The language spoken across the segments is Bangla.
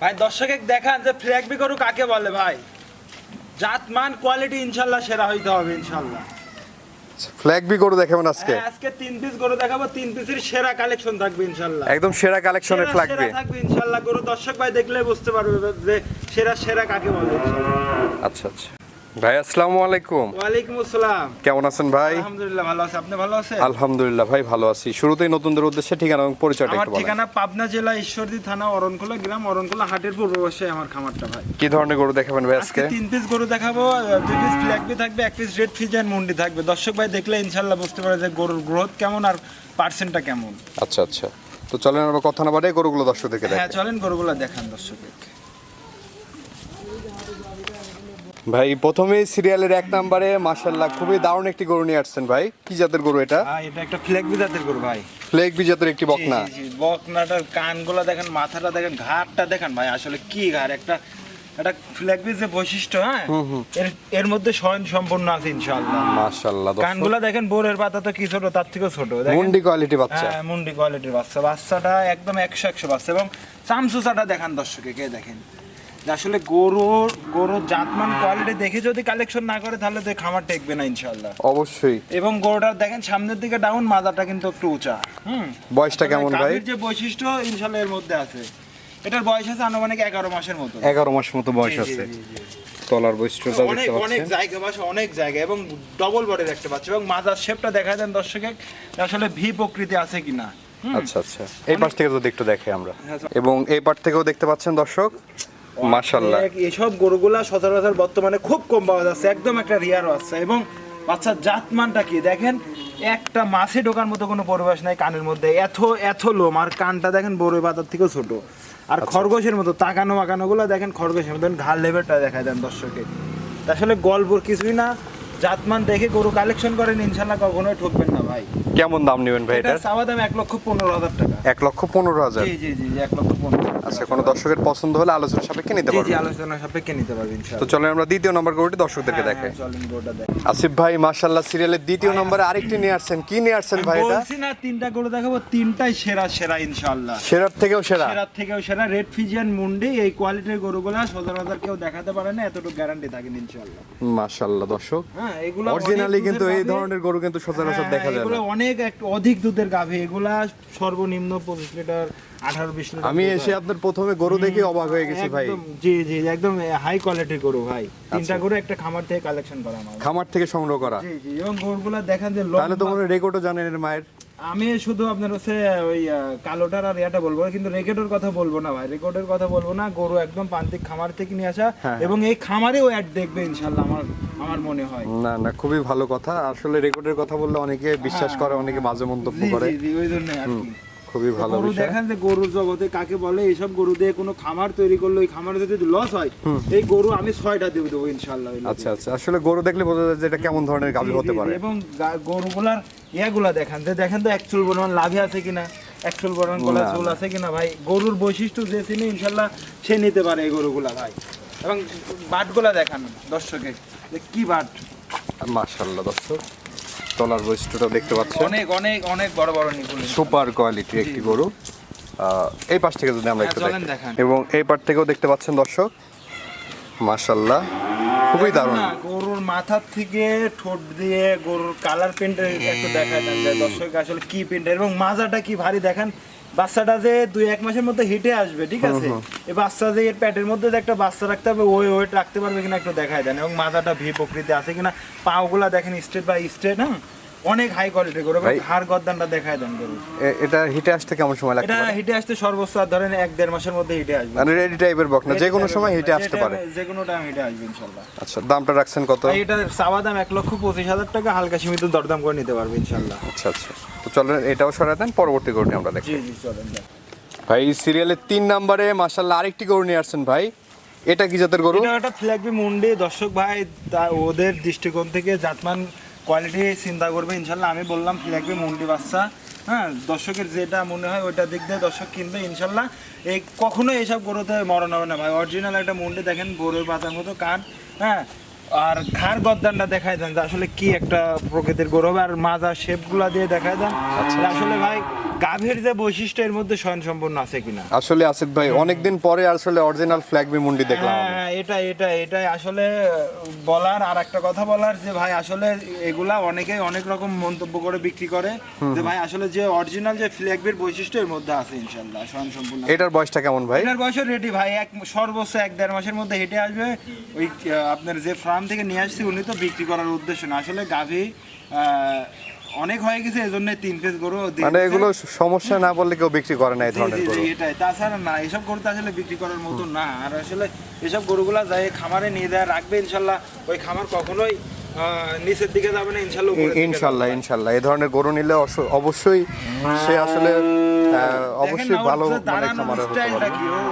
ভাই দর্শকে দেখান যে ফ্ল্যাগবি গরু কাকে বলে ভাই। জাতমান কোয়ালিটি ইনশাল্লাহ সেরা হইতে হবে ইনশাল্লাহ। ফ্ল্যাগ বি গরু দেখাবেন আজকে? হ্যাঁ, আজকে তিন পিস গরু দেখাবো তিন পিসের সেরা কালেকশন থাকবে ইনশাল্লাহ। একদম সেরা কালেকশনের ফ্ল্যাগ বি। থাকবে ইনশাল্লাহ। গরু দর্শক ভাই দেখলে বুঝতে পারবে যে সেরা সেরা কাকে বলে আচ্ছা আচ্ছা। ভাই আসসালামু আলাইকুম। ওয়ালাইকুম আসসালাম। কেমন আছেন ভাই? আলহামদুলিল্লাহ ভালো আছে। আপনি ভালো আছেন? আলহামদুলিল্লাহ ভাই ভালো আছি। শুরুতেই নতুনদের উদ্দেশ্যে ঠিকানা এবং পরিচয়টা একটু বলেন। ঠিকানা পাবনা জেলা ঈশ্বরদী থানা অরণখোলা গ্রাম অরণখোলা হাটের পূর্ব পাশে আমার খামারটা ভাই। কি ধরনের গরু দেখাবেন ভাই আজকে? তিন পিস গরু দেখাবো। দুই পিস ফ্ল্যাগবি থাকবে এক পিস রেড মুন্ডি থাকবে। দর্শক ভাই দেখলে ইনশাল্লাহ বুঝতে পারে যে গরুর গ্রোথ কেমন আর পার্সেন্টটা কেমন। আচ্ছা আচ্ছা। তো চলেন আমরা কথা না বাড়ে গরুগুলো দর্শকদেরকে হ্যাঁ দেখাই। চলেন গরুগুলো দেখান দর্শকের ভাই প্রথমেই সিরিয়ালের এক নম্বরে মাশাল্লাহ খুবই দারুণ একটি গরু নিয়ে আসছেন ভাই। কি জাতের গরু এটা? এটা একটা ফ্ল্যাগবি জাতের গরু ভাই। ফ্লেক বি জাতের একটি বকনা। বকনাটার কানগুলো দেখেন মাথাটা দেখেন ঘাটটা দেখেন ভাই আসলে কি ঘাড়? একটা একটা ফ্ল্যাগবি যে বৈশিষ্ট্য হ্যাঁ? এর এর মধ্যে স্বয়ং সম্পূর্ণ আছে ইনশাআল্লাহ। মাশাল্লাহ কানগুলো দেখেন বোরের পাতা তো কি ছোট তার থেকেও ছোট দেখেন। মুন্ডি কোয়ালিটি বাচ্চা। হ্যাঁ মুন্ডি কোয়ালিটির বাচ্চা। বাচ্চাটা একদম একশো একশো বাচ্চা। এবং চামচুচাটা দেখান দর্শকে কে দেখেন? আসলে গরুর গরুর জাতমান কোয়ালিটি দেখে যদি কালেকশন না করে তাহলে তো খামার টেকবে না ইনশাল্লাহ অবশ্যই। এবং গরুটার দেখেন সামনের দিকে ডাউন মাজাটা কিন্তু একটু উঁচা। হুম? বয়সটা কেমন ভাই? যে বৈশিষ্ট্য ইনশাল্লাহ এর মধ্যে আছে। এটার বয়স আছে আনুমানিক এগারো মাসের মতো। এগারো মাস মতো বয়স আছে। তলার বৈশিষ্ট্যটা অনেক দেখতে অনেক জায়গা বাসা অনেক জায়গা এবং ডবল বডির একটা বাচ্চা এবং মাজার শেপটা দেখা দেন দর্শকে আসলে ভি প্রকৃতি আছে কিনা। আচ্ছা আচ্ছা। এই পাশ থেকে যদি একটু দেখে আমরা। হ্যাঁ, এবং এই পাশ থেকেও দেখতে পাচ্ছেন দর্শক মাশাল্লাহ এসব গরুগুলা সচরাচর বর্তমানে খুব কম পাওয়া যাচ্ছে। একদম একটা রিয়ার বাচ্চা এবং বাচ্চার জাতমানটা কি? দেখেন একটা মাছে ঢোকার মতো কোনো পরিবেশ নাই কানের মধ্যে। এত এত লোম। আর কানটা দেখেন বড় বাজার থেকেও ছোট। আর খরগোশের মতো তাকানো মাকানো গুলো দেখেন খরগোশের মতো ঘাল লেভেলটা দেখা দেন দর্শকে। আসলে গল্পর কিছুই না। জাতমান দেখে গরু কালেকশন করেন ইনশাল্লাহ কখনোই ঠকবেন না ভাই। কেমন দাম নেবেন ভাই এটা চাওয়া দাম এক লক্ষ পনেরো হাজার টাকা। এক লক্ষ পনেরো হাজার। জি জি জি এক লক্ষ পনেরো। আচ্ছা কোনো দর্শকের পছন্দ হলে আলোচনা সাপেক্ষে নিতে জি জি আলোচনা সাপেক্ষে নিতে পারবেন তো চলেন আমরা দ্বিতীয় নম্বর গরুটি দর্শকদেরকে হ্যাঁ, দেখাই। হ্যাঁ, চলেন গরুটা দেখ আসিফ ভাই মাশাল্লাহ সিরিয়ালের দ্বিতীয় নম্বরে আরেকটি নিয়ে আসছেন। কি নিয়ে আসছেন ভাই এটা? বলছি না তিনটা গরু দেখাবো তিনটাই সেরা সেরা ইনশাআল্লাহ। সেরার থেকেও সেরা। সেরার থেকেও সেরা রেড ফিজিয়ান মুন্ডি এই কোয়ালিটির গরুগুলা সচরাচর কেউ দেখাতে পারে না এতটুকু গ্যারান্টি থাকেন ইনশাআল্লাহ। মাশাল্লাহ দর্শক। হ্যাঁ এগুলো অরিজিনালি কিন্তু এই ধরনের গরু কিন্তু সচরাচর দেখা যায় এগুলো অনেক অধিক দুধের গাভী এগুলা সর্বনিম্ন পঁচিশ লিটার আঠারো বিশ আমি এসে আপনার প্রথমে গরু দেখে অবাক হয়ে গেছি ভাই। একদম, জি জি একদম হাই কোয়ালিটির গরু ভাই। তিনটা গরু একটা খামার থেকে কালেকশন করা আমার। খামার থেকে সংগ্রহ করা। জি জি এবং গরুগুলা দেখেন যে তাহলে তো মনে রেকর্ডও জানেন এর মায়ের। আমি শুধু আপনার হচ্ছে ওই কালোটার আর ইয়াটা বলব কিন্তু রেকর্ডের কথা বলব না ভাই। রেকর্ডের কথা বলব না গরু একদম প্রান্তিক খামার থেকে নিয়ে আসা হ্যাঁ, এবং এই খামারেও অ্যাড দেখবে ইনশাল্লাহ আমার আমার মনে হয়। না না খুবই ভালো কথা। আসলে রেকর্ডের কথা বললে অনেকে বিশ্বাস করে অনেকে বাজে মন্তব্য করে। জি, জি, ওই জন্য আর কি। খুবই ভালো গরু বিষয়। দেখেন যে গরুর জগতে কাকে বলে এইসব গরু দিয়ে কোনো খামার তৈরি করলে ওই খামারে যদি লস হয় এই গরু আমি ছয়টা দিয়ে দেবো ইনশাল্লাহ আচ্ছা আচ্ছা। আসলে গরু দেখলে বোঝা যায় যে এটা কেমন ধরনের গাভী হতে পারে। এবং গরুগুলার ইয়াগুলা দেখেন যে দেখেন তো একচুল পরিমাণ লাভে আছে কিনা একচুল পরিমাণ কলা চুল আছে কিনা ভাই। গরুর বৈশিষ্ট্য যে চিনি ইনশাল্লাহ সে নিতে পারে এই গরুগুলা ভাই। এবং বাটগুলা দেখান দর্শকে যে কি বাট। মাশাআল্লাহ দর্শক। তলার বৈশিষ্ট্যটা দেখতে পাচ্ছেন। অনেক অনেক অনেক বড় বড় নিপুণ সুপার কোয়ালিটি একটি গরু। এই পাশ থেকে যদি আমরা হ্যাঁ, একটু দেখেন। এবং এই পার থেকেও দেখতে পাচ্ছেন দর্শক মাশাল্লাহ খুবই দারুণ। গরুর মাথার থেকে ঠোঁট দিয়ে গরুর কালার প্রিন্ট একটু দেখায় দেন দর্শক আসলে কি প্রিন্ট এবং মাজাটা কি ভারী দেখেন। বাচ্চাটা যে দুই এক মাসের মধ্যে হিটে আসবে ঠিক আছে? এই বাচ্চা যে এর প্যাটের মধ্যে যে একটা বাচ্চা রাখতে হবে ওই ওয়েট রাখতে পারবে কিনা একটু দেখায় দেন। এবং মাথাটা ভি প্রকৃতি আছে কিনা পাওগুলা দেখেন স্ট্রেট বা স্ট্রেট হ্যাঁ? অনেক হাই কোয়ালিটির গরু ভাই- হাড় গদ্দানটা দেখায় দেন গরু। এটা হিটে আসতে কেমন সময় লাগতে এটা হিটে আসতে সর্বোচ্চ ধরেন এক দেড় মাসের মধ্যে হিটে আসবে। মানে রেডি টাইপের বক না যে কোনো সময় হিটে আসতে পারে। যে কোনো টাইম হিটে আসবে ইনশাল্লাহ। আচ্ছা দামটা রাখছেন কত? চাওয়া দাম এক লক্ষ পঁচিশ হাজার টাকা হালকা সীমিত দরদাম করে নিতে পারবে ইনশাল্লাহ। আচ্ছা আচ্ছা। তো চলেন এটাও সরাই দেন পরবর্তী গরুটি আমরা দেখি। জি জি চলেন ভাই সিরিয়ালের তিন নম্বরে মাশাল্লাহ আরেকটি গরু নিয়ে আসছেন ভাই। এটা কি জাতের গরু? এটা একটা ফ্ল্যাগবি মুন্ডি দর্শক ভাই ওদের দৃষ্টিকোণ থেকে জাতমান কোয়ালিটি চিন্তা করবে ইনশাল্লাহ আমি বললাম ফ্ল্যাগবি মুন্ডি বাচ্চা হ্যাঁ? দর্শকের যেটা মনে হয় ওইটা দিক দিয়ে দর্শক কিনবে ইনশাল্লাহ। এই কখনো এইসব গরুতে মরণ হবে না ভাই অরিজিনাল একটা মুন্ডি দেখেন গরুর পাতার মতো কান হ্যাঁ? আর খার গদ্দানটা দেখাই দেন যে আসলে কি একটা প্রকৃতির গৌরব আর মাজা শেপগুলা দিয়ে দেখায় দেন। আসলে ভাই গাভীর যে বৈশিষ্ট্য এর মধ্যে স্বয়ং সম্পূর্ণ আছে কিনা? আসলে আসিফ ভাই অনেকদিন পরে আসলে অরিজিনাল ফ্ল্যাগবি মুন্ডি দেখলাম হ্যাঁ এটা এটা এটাই আসলে বলার আর একটা কথা বলার যে ভাই আসলে এগুলা অনেকেই অনেক রকম মন্তব্য করে বিক্রি করে যে ভাই আসলে যে অরিজিনাল যে ফ্ল্যাগবির বৈশিষ্ট্য এর মধ্যে আছে ইনশাল্লাহ স্বয়ং সম্পূর্ণ এটার বয়সটা কেমন ভাই? এটার বয়স রেডি ভাই এক সর্বোচ্চ এক দেড় মাসের মধ্যে হেঁটে আসবে। ওই আপনার যে ফার্ম থেকে নিয়ে আসছি উনি তো বিক্রি করার উদ্দেশ্য না। আসলে গাভী অনেক হয়ে গেছে এই জন্য তিন পিস গরু মানে এগুলো সমস্যা না বললে কেউ বিক্রি করে না এই ধরনের গরু। এটাই। তাছাড়া না এসব গরু তো আসলে বিক্রি করার মতো না। আর আসলে এসব গরুগুলা খামারে নিয়ে দেয় রাখবে ইনশাল্লাহ। ওই খামার কখনোই নিচের দিকে যাবে না ইনশাল্লাহ ইনশাল্লাহ ইনশাল্লাহ। এই ধরনের গরু নিলে অবশ্যই সে আসলে অবশ্যই ভালো মানে খামারে হতে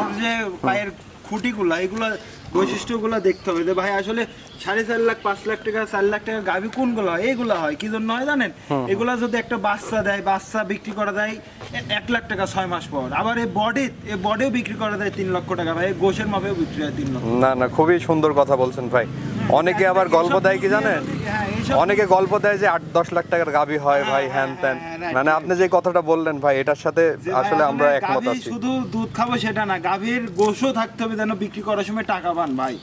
ওর যে পায়ের খুঁটিগুলা এগুলো বৈশিষ্ট্যগুলো দেখতে হবে। যে ভাই আসলে সাড়ে চার লাখ পাঁচ লাখ টাকা চার লাখ টাকা গাভি কোনগুলো হয়? এইগুলো হয় কি জন্য হয় জানেন? এগুলা যদি একটা বাচ্চা দেয় বাচ্চা বিক্রি করা যায় এক লাখ টাকা ছয় মাস পর। আবার এই বডি এই বডিও বিক্রি করা যায় তিন লক্ষ টাকা। ভাই গোশের মাপেও বিক্রি হয় তিন লক্ষ। না না খুবই সুন্দর কথা বলছেন ভাই। অনেকে আবার গল্প দেয় কি জানেন? অনেকে গল্প দেয় যে আট দশ লাখ টাকার গাবি হয় ভাই হ্যাঁ, হ্যান ত্যান। মানে আপনি যে কথাটা বললেন ভাই এটার সাথে আসলে আমরা একমত আছি। শুধু দুধ খাব সেটা না গাভীর গোশও থাকতে হবে যেন বিক্রি করার সময় টাকা পান ভাই।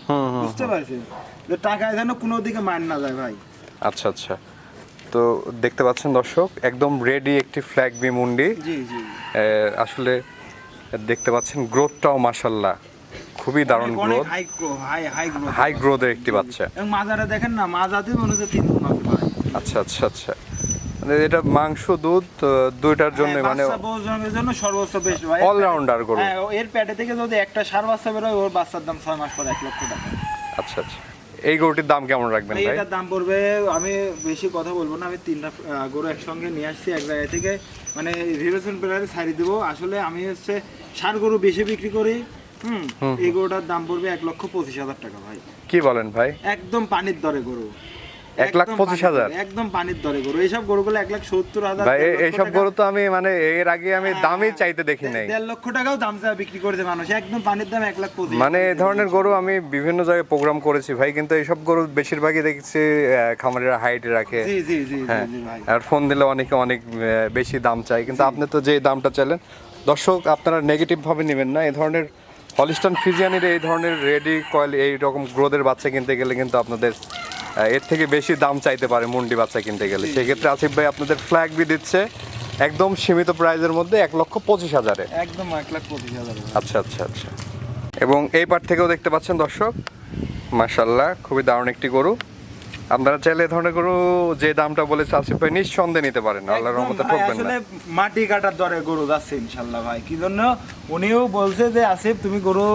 বুঝতে পারছেন? যে টাকায় যেন কোনো দিকে মান না যায় ভাই। আচ্ছা আচ্ছা। তো দেখতে পাচ্ছেন দর্শক একদম রেডি একটি ফ্ল্যাগ বি মুন্ডি। জি জি। আসলে দেখতে পাচ্ছেন গ্রোথটাও মাশাল্লাহ। খুবই দারুণ growth high grow high high high গ্রোথের একটি বাচ্চা। মাজারে দেখেন না মাজাতে মনে হচ্ছে তিন গুণ আচ্ছা আচ্ছা আচ্ছা। মানে এটা মাংস দুধ দুইটার জন্য হ্যাঁ, মানে বাচ্চা বউজনের জন্য সর্বোচ্চ বেস্ট ভাই All-rounder গরু। হ্যাঁ এর পেটে থেকে যদি একটা সার বাচ্চা বেরোয় ওর বাচ্চার দাম ছয় মাস পরে এক লক্ষ টাকা। আচ্ছা আচ্ছা। এই গরুটির দাম কেমন রাখবেন ভাই এটার দাম পড়বে আমি বেশি কথা বলব না আমি তিনটা গরু একসঙ্গে নিয়ে আসছি এক জায়গা থেকে। মানে রিলেশন প্লেয়ারে ছাড়ি দেবো। আসলে আমি হচ্ছে সার গরু বেশি বিক্রি করি। হুম। এই গরুটার দাম পড়বে এক লক্ষ পঁচিশ হাজার টাকা ভাই। কি বলেন ভাই? একদম পানির দরে গরু। এক লাখ পঁচিশ হাজার? একদম পানির দরে গরু। এইসব গরুগুলো এক লাখ সত্তর হাজার এইসব গরু তো আমি মানে এর আগে আমি দামই চাইতে দেখি নাই। দেড় লক্ষ টাকাও দাম বিক্রি করেছে মানুষ। একদম পানির দাম এক লাখ পঁচিশ মানে এই ধরনের গরু আমি বিভিন্ন জায়গায় প্রোগ্রাম করেছি ভাই কিন্তু এইসব গরু বেশিরভাগই দেখছি খামারিরা হাইটে রাখে। হ্যাঁ। আর ফোন দিলে অনেকে অনেক বেশি দাম চাই কিন্তু আপনি তো যে দামটা চাইলেন দর্শক আপনারা নেগেটিভ ভাবে নেবেন না। এই ধরনের হলিস্টান ফিজিয়ানির এই ধরনের রেডি কয়েল এই রকম গ্রোদের বাচ্চা কিনতে গেলে কিন্তু আপনাদের এর থেকে বেশি দাম চাইতে পারে মুন্ডি বাচ্চা কিনতে গেলে। সেক্ষেত্রে আসিফ ভাই আপনাদের ফ্ল্যাগ বি দিচ্ছে একদম সীমিত প্রাইজের মধ্যে এক লক্ষ পঁচিশ হাজারে। একদম এক লাখ পঁচিশ হাজার। আচ্ছা আচ্ছা আচ্ছা। এবং এই পার থেকেও দেখতে পাচ্ছেন দর্শক মাসাল্লাহ খুবই দারুণ একটি গরু। আপনারা চাইলে ধরনের গরু যে দামটা বলেছে আসিফ ভাই নিঃসন্দেহে নিতে পারেন আল্লাহর রহমতে ঠকবেন আসলে না মাটি কাটার দরে গরু যাচ্ছে ইনশাল্লাহ ভাই। কি জন্য? উনিও বলছে যে আসিফ তুমি গরু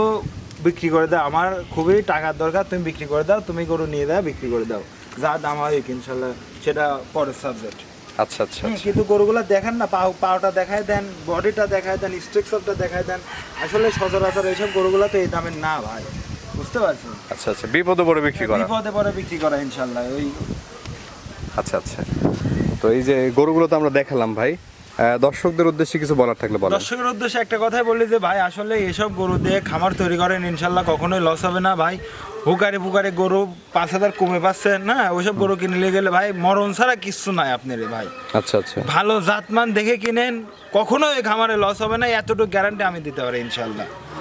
বিক্রি করে দাও। আমার খুবই টাকার দরকার তুমি বিক্রি করে দাও তুমি গরু নিয়ে দাও বিক্রি করে দাও। যা দাম হয় ইনশাল্লাহ সেটা পরের সাবজেক্ট আচ্ছা আচ্ছা আচ্ছা। কিন্তু গরুগুলো দেখেন না পাও পাওটা দেখায় দেন বডিটা দেখায় দেন স্ট্রাকচারটা দেখায় দেন। আসলে সচরাচর এইসব গরুগুলো তো এই দামের না ভাই। বুঝতে পারছেন? আচ্ছা আচ্ছা। বিপদে পড়ে বিক্রি করা? বিপদে পরে বিক্রি করা ইনশাল্লাহ। ওই আচ্ছা আচ্ছা। তো এই যে গরুগুলো তো আমরা দেখালাম ভাই দর্শকদের উদ্দেশ্যে কিছু বলার থাকলে বলেন। দর্শকের উদ্দেশ্যে একটা কথাই বলি যে ভাই আসলে এসব গরু দিয়ে খামার তৈরি করেন ইনশাল্লাহ কখনোই লস হবে না। ভাই হুকারে ফুকারে গরু পাঁচ হাজার কমে পাচ্ছে না? ওইসব গরু কিনলে গেলে ভাই মরণ ছাড়া কিচ্ছু নাই আপনার ভাই। আচ্ছা আচ্ছা। ভালো জাতমান দেখে কিনেন কখনোই খামারে লস হবে না। এতটুকু গ্যারান্টি আমি দিতে পারি ইনশাল্লাহ।